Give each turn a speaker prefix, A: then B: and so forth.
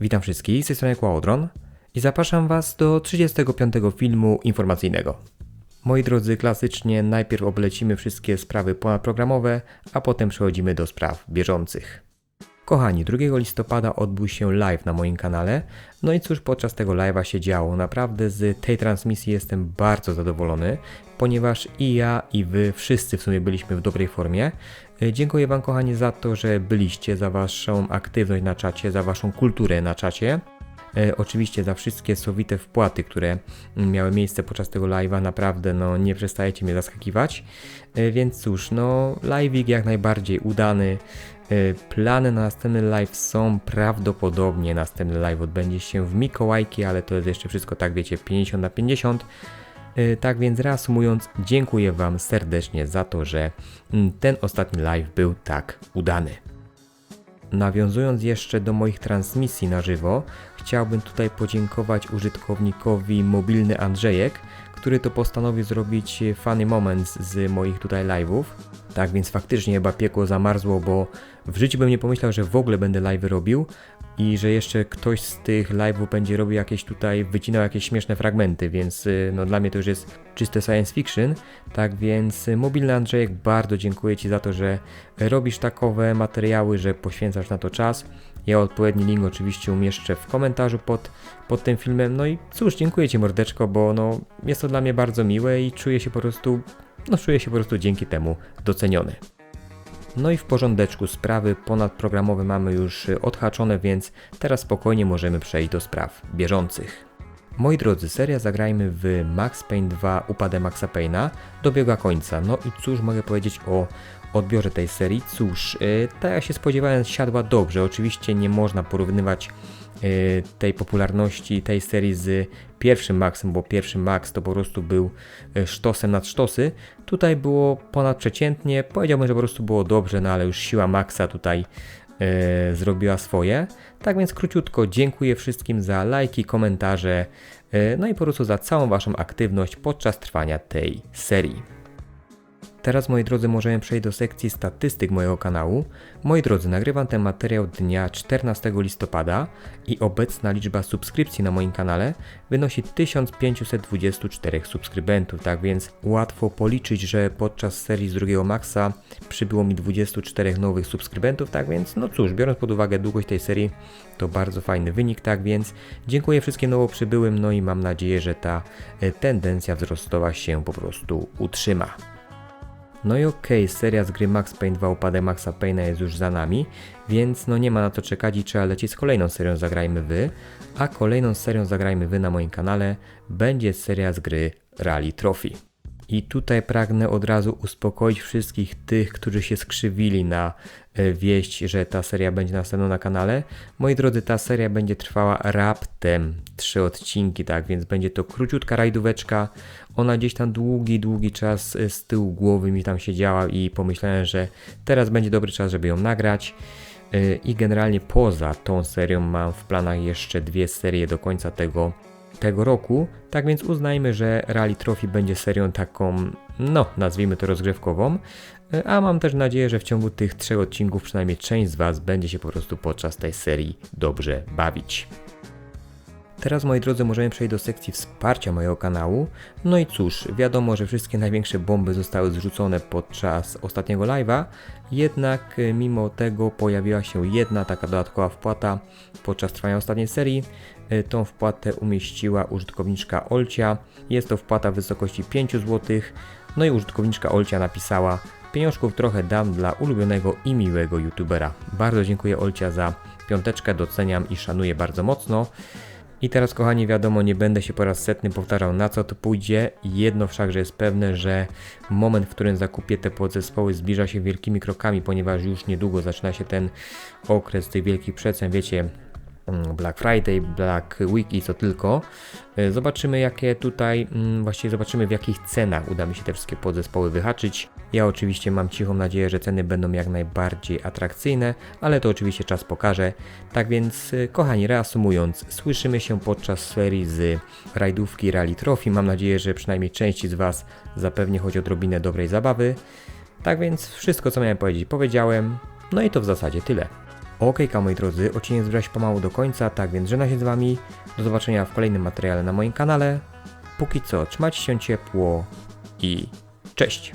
A: Witam wszystkich, z tej strony i zapraszam Was do 35. filmu informacyjnego. Moi drodzy, klasycznie najpierw oblecimy wszystkie sprawy ponadprogramowe, a potem przechodzimy do spraw bieżących. Kochani, 2 listopada odbył się live na moim kanale. No i cóż podczas tego live'a się działo? Naprawdę z tej transmisji jestem bardzo zadowolony, ponieważ i ja, i wy wszyscy w sumie byliśmy w dobrej formie. E, Dziękuję Wam kochani za to, że byliście, za Waszą aktywność na czacie, za Waszą kulturę na czacie. E, oczywiście za wszystkie sowite wpłaty, które miały miejsce podczas tego live'a, naprawdę no nie przestajecie mnie zaskakiwać. E, więc cóż, no live'ik jak najbardziej udany. E, Plany na następny live są prawdopodobnie następny live odbędzie się w Mikołajki, ale to jest jeszcze wszystko tak wiecie 50 na 50. E, Tak więc reasumując, dziękuję Wam serdecznie za to, że mm, ten ostatni live był tak udany. Nawiązując jeszcze do moich transmisji na żywo, chciałbym tutaj podziękować użytkownikowi mobilny Andrzejek, który to postanowił zrobić funny moments z moich tutaj live'ów. Tak więc faktycznie chyba piekło zamarzło, bo w życiu bym nie pomyślał, że w ogóle będę live robił i że jeszcze ktoś z tych live'ów będzie robił jakieś tutaj, wycinał jakieś śmieszne fragmenty, więc y, no dla mnie to już jest czyste science fiction. Tak więc y, mobilny Andrzejek, bardzo dziękuję Ci za to, że robisz takowe materiały, że poświęcasz na to czas. Ja odpowiedni link oczywiście umieszczę w komentarzu pod, pod tym filmem. No i cóż, dziękuję Ci mordeczko, bo no, jest to dla mnie bardzo miłe i czuję się po prostu, no czuję się po prostu dzięki temu doceniony. No i w porządeczku sprawy ponadprogramowe mamy już y, odhaczone, więc teraz spokojnie możemy przejść do spraw bieżących. Moi drodzy, seria Zagrajmy w Max Payne 2 Upadę Maxa Payne'a dobiega końca. No i cóż mogę powiedzieć o odbiorze tej serii? Cóż, yy, tak jak się spodziewałem, siadła dobrze. Oczywiście nie można porównywać yy, tej popularności tej serii z pierwszym Maxem, bo pierwszy Max to po prostu był yy, sztosem nad sztosy. Tutaj było ponadprzeciętnie, powiedziałbym, że po prostu było dobrze, no ale już siła Maxa tutaj e, zrobiła swoje. Tak więc króciutko dziękuję wszystkim za lajki, komentarze, e, no i po prostu za całą Waszą aktywność podczas trwania tej serii. Teraz, moi drodzy, możemy przejść do sekcji statystyk mojego kanału. Moi drodzy, nagrywam ten materiał dnia 14 listopada i obecna liczba subskrypcji na moim kanale wynosi 1524 subskrybentów, tak więc łatwo policzyć, że podczas serii z drugiego Maxa przybyło mi 24 nowych subskrybentów, tak więc no cóż, biorąc pod uwagę długość tej serii, to bardzo fajny wynik, tak więc dziękuję wszystkim nowo przybyłym, no i mam nadzieję, że ta e, tendencja wzrostowa się po prostu utrzyma. No i okej, seria z gry Max Payne 2 Upadek Maxa Payne'a jest już za nami, więc no nie ma na co czekać i trzeba lecieć z kolejną serią Zagrajmy Wy, a kolejną serią Zagrajmy Wy na moim kanale będzie seria z gry Rally Trophy. I tutaj pragnę od razu uspokoić wszystkich tych, którzy się skrzywili na e, wieść, że ta seria będzie następna na kanale. Moi drodzy, ta seria będzie trwała raptem trzy odcinki, tak więc będzie to króciutka rajdóweczka. Ona gdzieś tam długi, długi czas e, z tyłu głowy mi tam siedziała i pomyślałem, że teraz będzie dobry czas, żeby ją nagrać. E, I generalnie poza tą serią mam w planach jeszcze dwie serie do końca tego tego roku, tak więc uznajmy, że Rally Trophy będzie serią taką, no nazwijmy to rozgrywkową, a mam też nadzieję, że w ciągu tych trzech odcinków przynajmniej część z Was będzie się po prostu podczas tej serii dobrze bawić. Teraz moi drodzy możemy przejść do sekcji wsparcia mojego kanału. No i cóż, wiadomo, że wszystkie największe bomby zostały zrzucone podczas ostatniego live'a, jednak y, mimo tego pojawiła się jedna taka dodatkowa wpłata podczas trwania ostatniej serii. Y, Tą wpłatę umieściła użytkowniczka Olcia. Jest to wpłata w wysokości 5 zł. No i użytkowniczka Olcia napisała Pieniążków trochę dam dla ulubionego i miłego youtubera. Bardzo dziękuję Olcia za piąteczkę, doceniam i szanuję bardzo mocno. I teraz, kochani, wiadomo, nie będę się po raz setny powtarzał, na co to pójdzie. Jedno wszakże jest pewne, że moment, w którym zakupię te podzespoły, zbliża się wielkimi krokami, ponieważ już niedługo zaczyna się ten okres tych wielkich przecen. Wiecie, Black Friday, Black Week i co tylko. E, Zobaczymy, jakie tutaj, mm, właściwie zobaczymy, w jakich cenach uda mi się te wszystkie podzespoły wyhaczyć. Ja oczywiście mam cichą nadzieję, że ceny będą jak najbardziej atrakcyjne, ale to oczywiście czas pokaże. Tak więc, e, kochani, reasumując, słyszymy się podczas serii z rajdówki Rally Trophy. Mam nadzieję, że przynajmniej części z Was zapewni choć odrobinę dobrej zabawy. Tak więc, wszystko co miałem powiedzieć, powiedziałem. No i to w zasadzie tyle. Okejka moi drodzy, odcinek zbliża się pomału do końca, tak więc żegnam się z wami. Do zobaczenia w kolejnym materiale na moim kanale. Póki co, trzymajcie się ciepło i cześć!